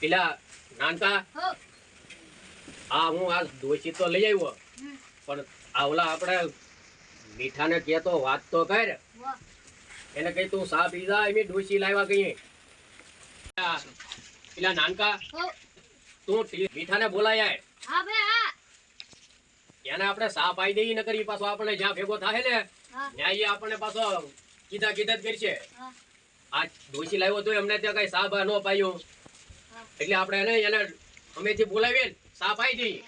પેલા નાનકા? આ હું આ દોષી તો લઈ આવ્યો. પણ આવલા આપણે મીઠાને કહેતો વાત તો કર. એને કઈ તું સા પીધા એમ ડોશી લાવ્યા કઈ? પેલા નાનકા તું મીઠાને બોલાય. હા ભાઈ હા. એને આપણે સા પાઈ દઈએ ને કરી પાછો આપણે જ્યાં ભેગો થાય ને ત્યાં ઈ આપણને પાછો કીધા કીધા જ કરશે. આ ડોશી લાવ્યો તો એમને ત્યાં કઈ સા બા ન પાયું. એટલે આપણે એને એને અમેથી બોલાવીએ ને સાફ આવી જઈએ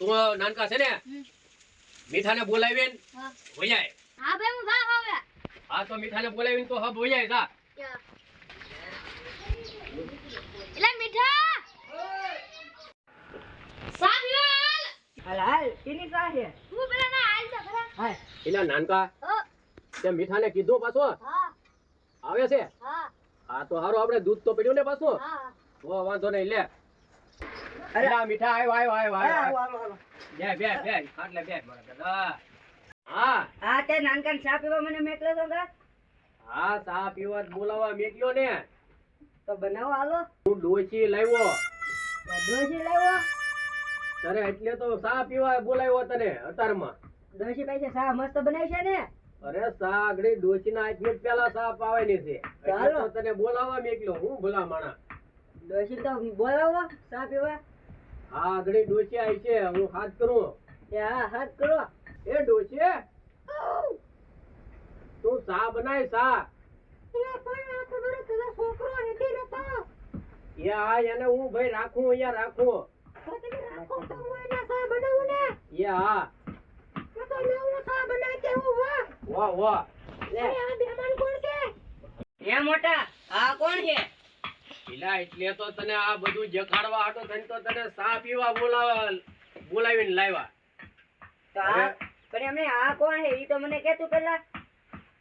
તું નાનકા છે ને મીઠાને બોલાવીએ ને હા. હા ભાઈ હું જા હવે. હા તો મીઠાને બોલાવીને તો હબ વૈયાય જા. એટલે મીઠા. સાહેબ હાલ હાલ હાલ કેની પાસે? હું પેલા ના હાલ તો ખરા. હાલ. એટલે નાનકા તે મીઠાને કીધું પાછો? હા. આવે છે? હા. હા તો સારું આપણે દૂધ તો પડ્યું ને પાછું? હા. તો વાંધો નહીં લે. અરે. આ મીઠા આવ્યો આવ્યો આવ્યો આવ્યો બે બે બે ખાટલે બે મારા હા. હા તે નાનકાન ચા પીવા મને મેકલો તો ગા હા ચા પીવા બોલાવા મેક્યો ને. તો બનાવો હાલો. તું ડોશી લાવ્યો. ડોસી લાવ્યો? તારે એટલે તો ચા પીવા બોલાવ્યો તને અતારમાં. ડોસી પાસે સા મસ્ત બનાવી છે ને? અરે સા આગળી ડોશી ના હાથમાં જ પેલા સા પાવાની છે. ચાલો. તને બોલાવવા મેકલો હું ભલા માણા ડોસી તો બોલાવો ચા પીવા. હા આગળી ડોશી આવી છે હું હાથ કરું. એ હા હાથ કરો. એ ડોશી તું સા બનાય સા એ હા એને હું ભાઈ રાખું અહીંયા રાખું. એ હા. વાહ. વાહ લે એ મોટા આ કોણ છે? પેલા એટલે તો તને આ બધું જખાડવા હાટો થઈને તો તને સા પીવા બોલાવા બોલાવીને લાવ્યા. તો આ પણ એમને આ કોણ હે ઈ તો મને કે તું પેલા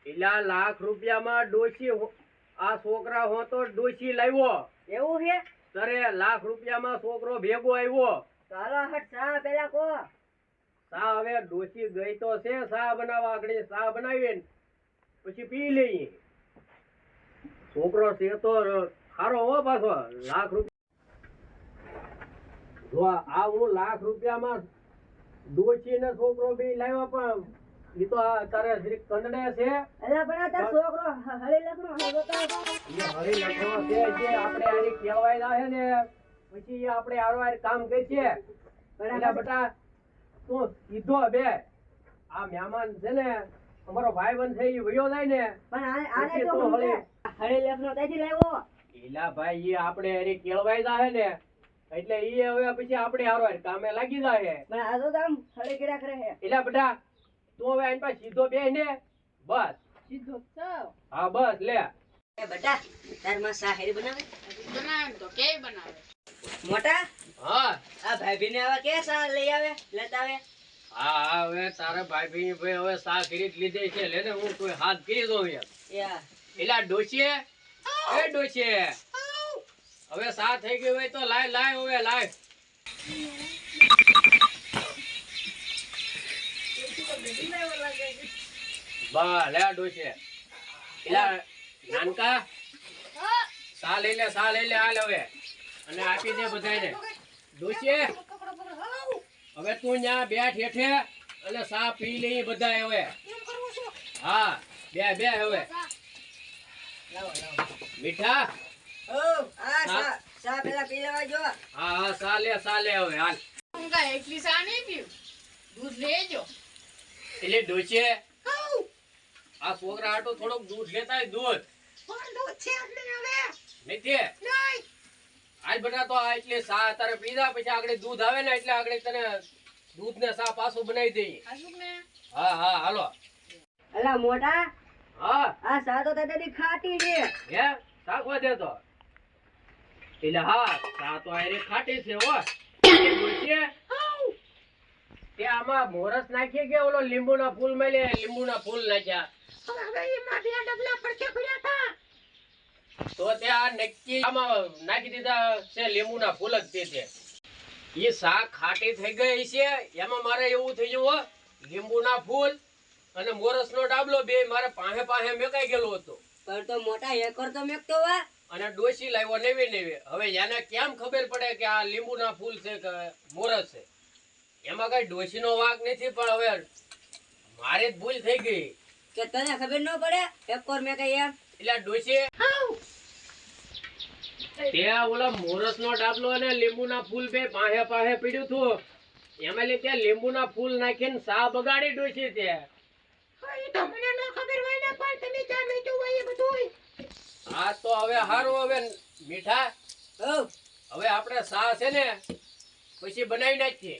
પેલા લાખ રૂપિયામાં ડોશી આ છોકરા હો તો ડોશી લાવ્યો. એવું છે? તારે લાખ રૂપિયામાં છોકરો ભેગો આવ્યો. હાલો હટ સા પેલા કો. સા હવે ડોશી ગઈ તો છે સા બનાવવા આગળ સા બનાવીને પછી પી લઈએ. છોકરો છે તો સારો હો પાછો લાખ રૂપિયા. જો આ હું લાખ રૂપિયામાં ડોચી ને છોકરો બી લાવ્યો પણ ઈ તો તારે જરીક કંડડે છે. અલા પણ આ તાર છોકરો હળી લખનો હળવો તો ઈ હરી લખો છે જે આપણે આની કહેવાય જાય ને પછી આપણે આરવાર કામ કરશે એટલે બટા તું કીધો બે. આ મહેમાન છે ને અમારો ભાઈબંધ છે થઈ ગયો જાય ને પણ આને તો તો હળી. હળી લખનો ત્યાંથી લાવ્યો. એલા ભાઈ ઈ આપણે એની કેળવાઈ જાહે ને એટલે ઈ હવે પછી આપણે હારવાર કામે લાગી જાય પણ આ તો આમ હળે કેડા કરે હે. એલા બેટા તું હવે આની પાસે સીધો બે ને બસ. સીધો ચાવ હા બસ લે. એ બેટા તારમાં સાહેર બનાવે? બનાવે તો કે બનાવે? મોટા? હા. આ ભાઈ ભીને આવા કે સા લઈ આવે લેતા આવે હા હા હવે તારા ભાઈ ભાઈ ભાઈ હવે સા ખરીદ લીધી છે લે ને હું કોઈ હાથ કરી દઉં યાર એલા ડોશીએ એ ડોશીએ હવે સા થઈ ગઈ હોય તો લાય લાય હવે લાય. બા લે ડોશીએ એલા નાનકા. સા લઈ લે સા લઈ લે હાલ હવે. અને આપી દે બધાને. ડોશીએ હવે તું ન્યા બેઠ હેઠે અને સા પી લઈ બધા હવે. હા બે બે હવે. મીઠા? ઓ આ સા સા પેલા પી લેવા જો. હા હા સા લે સા લે હવે હાલ. હું એકલી સા નહીં પીવું? દૂધ લેજો. એટલે ડોશીએ આ છોકરા હાટુ થોડુંક દૂધ લેતા હોય દૂધ. નથી આજ બના તો આ એટલે સા તારે પીધા પછી આગળ દૂધ આવે ને એટલે આગળ તને દૂધ ને સા પાછું બનાવી દઈએ. હા હા હાલો. અલા મોટા હા. આ સા તો તારી ખાટી છે. હે? સાખો દે તો. એટલે હા સા તો આયરે ખાટી છે હો. એ તે આમાં મોરસ નાખીએ કે ઓલો લીંબુના ફૂલ મળે? લીંબુના ફૂલ નાખ્યા. તો તે આ નક્કી આમાં નાખી દીધા છે લીંબુના ફૂલ જ તે છે એ શાક ખાટી થઈ ગઈ છે. એમાં મારે એવું થઈ ગયું હો. લીંબુના ફૂલ અને મોરસનો ડાબલો બે મારે પાહે પાહે મેકાઈ ગયેલો હતો. પણ તો મોટા એકર તો મેકતો વા. અને ડોશી લાવ્યો નેવે નેવે. હવે યાને કેમ ખબર પડે કે આ લીંબુના ફૂલ છે કે મોરસ છે? એમાં કઈ ડોશીનો વાંક નથી પણ હવે મારે જ ભૂલ થઈ ગઈ. કે તને ખબર ન પડે? એકર મેકાઈ કઈ એમ એટલે ડોશી ત્યાં ઓલા મોરસ નો ડાબલો અને લીંબુના ફૂલ બે પાહે પાહે પીડ્યું હતું. એમાં લીધે લીંબુના ફૂલ નાખીને સા બગાડી ડોશી તે હા તો હવે હારું હવે મીઠા. હવે આપણે સા છે ને પછી બનાવી નાખીએ.